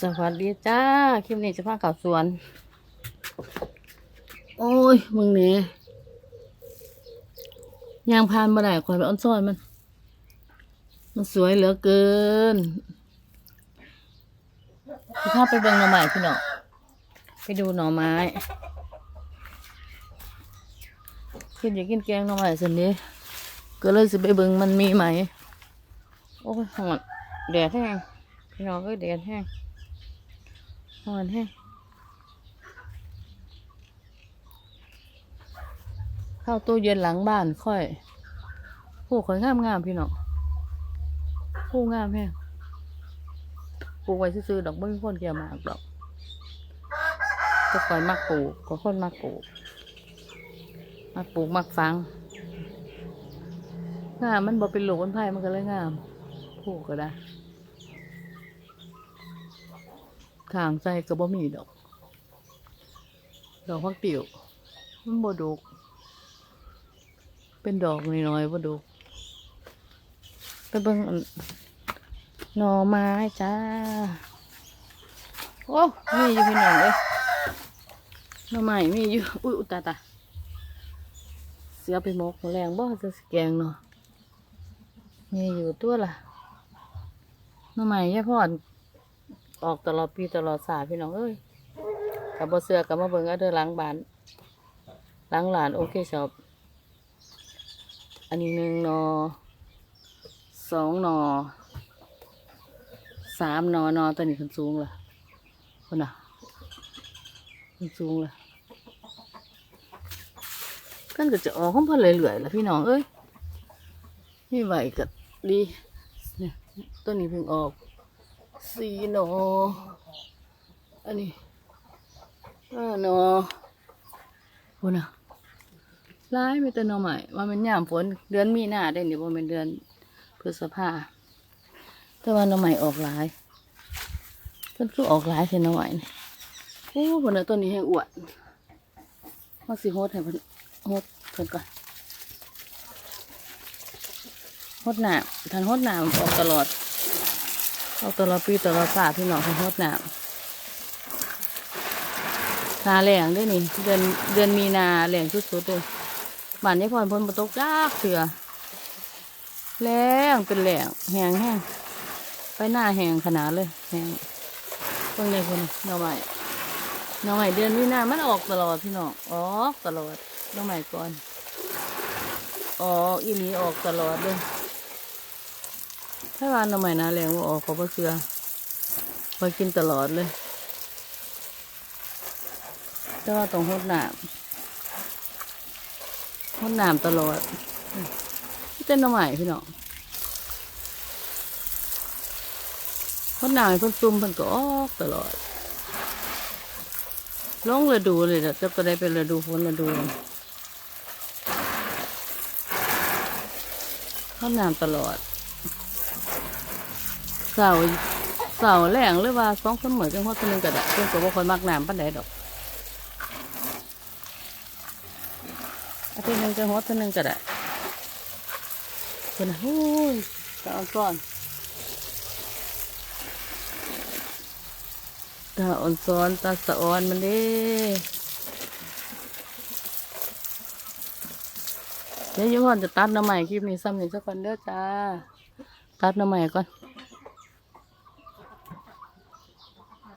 สวัสดีจ้า คลิปนี้จะพาข่าวสวน โอ้ย มึงเนี่ยยางพานมาได้คอยไปอ้อนซ้อนมัน มันสวยเหลือเกินจะพาไปเบิ่งหน่อไม้พี่น้องไปดูหน่อไม้ขึ้นอยากกินแกงหน่อไม้สินนี้ก็เลยสิไปเบิ่งมันมีไหม โอ้ยหอดแดดแห้งพี่น้องก็แดดแห้ง หอดแห้งเข้าตู้เย็นหลังบ้านค่อย ผู้ข่อยงามงามๆพี่น้องผู้งามแห้งปลูกไว้ซื้อๆดอกไม่มีคนเกี่ยวมากดอกก็คอยมักปลูกก็คนมักปลูกมักปลูกมักฟังงามมันบ่เป็นหลูกเป็นไผ่มันก็เลยงาม ผูกก็ได้ ทางใจก็บ่มีดอกดอกพักติ๋วมันบ่ดกเป็นดอกน้อยๆบ่ดกไปเบิ่งอันหน่อไม้จ้า โอ้มีอยู่พี่น้องเอ้ยหน่อไม้มีอยู่ อุ้ยอุตาตาเสียไปมกแรงบ่จะสแกงเนาะมีอยู่ตัวล่ะหน้ำใหม่ยายพอด ออกตลอดปีตลอดสาพี่น้องเอ้ยกับบเสือกับมาเบิงเอาเด้อล้างบ้านล้างหลานโอเคชอบอันนี้หนึ่งนอสองนอสามนอนอตัวนี้ขึ้นสูงล่ะคนน่ะขึ้นสูงล่ะกันก็จะออกของเพิ่นเรื่อยๆล่ะพี่น้องเอ้ยนี่ไหวก็ดีเนี่ยต้นนี้เพิ่งออก สี่หนอ อันนี้ห้าหนอโอ้นะร้ายมีแต่หนอใหม่ว่ามันยามฝนเดือนมีนาได้เนี่ยว่าเป็นเดือนพฤษภาแต่ว่าหนอใหม่ออกหลายต้นคือออกหลายเช่นหนอใหม่นี่โอ้บนเนต้นนี้ให้อวดมาสิโฮดให้เพิ่นโฮดเพิ่นก่อนฮดหนาทันฮดหนามออกตลอด ออกตลอดปีตลอดศาสตร์พี่น้องทันฮดหนามนาแหลงด้วยนี่ เดือนเดือนมีนาแหลงสุดๆเลยบ้านยายพรพ้นประตกยากเสือแรงเป็นแหลงแหงแห้งไปหน้าแหงขนาดเลยแหงเพิ่งได้คนหน่อใหม่หน่อใหม่เดือนมีนามันออกตลอดพี่น้องออกตลอดหน่อใหม่ก่อนออกอีหลีออกตลอดเลย ถ้าวันทำไมนะแรงว่าออกเขาก็เสือไปกินตลอดเลย แต่ว่าต้องหดน้ำหดน้ำตลอดเต้นน้ำใหม่พี่น้องหดน้ำให้เพิ่นซุ่มเพิ่นก็ออกตลอดลงฤดูเลยนะจะก็ได้เป็นฤดูฝนฤดูหดน้ำตลอด เสาเสาแหลงหรือว่าสองคนเหมือนกันเพราะตัวหนึงก็ได้เพิ่อนก็บ่ค่อยมักน้ำปานใดดอกอาทิตย์หนึงจะฮอดตัวหนึงก็ได้เพิ่นน่ะโอ้ยตาอ่อนซ้อนตาอ่อนซ้อนตาสะอ่อนมันเด้เดี๋ยวยี่ห้อจะตัดน้ำใหม่คลิปนี้ซ้ำหนึ่งสักคนเด้อจ้า ตัดน้ำใหม่ก่อน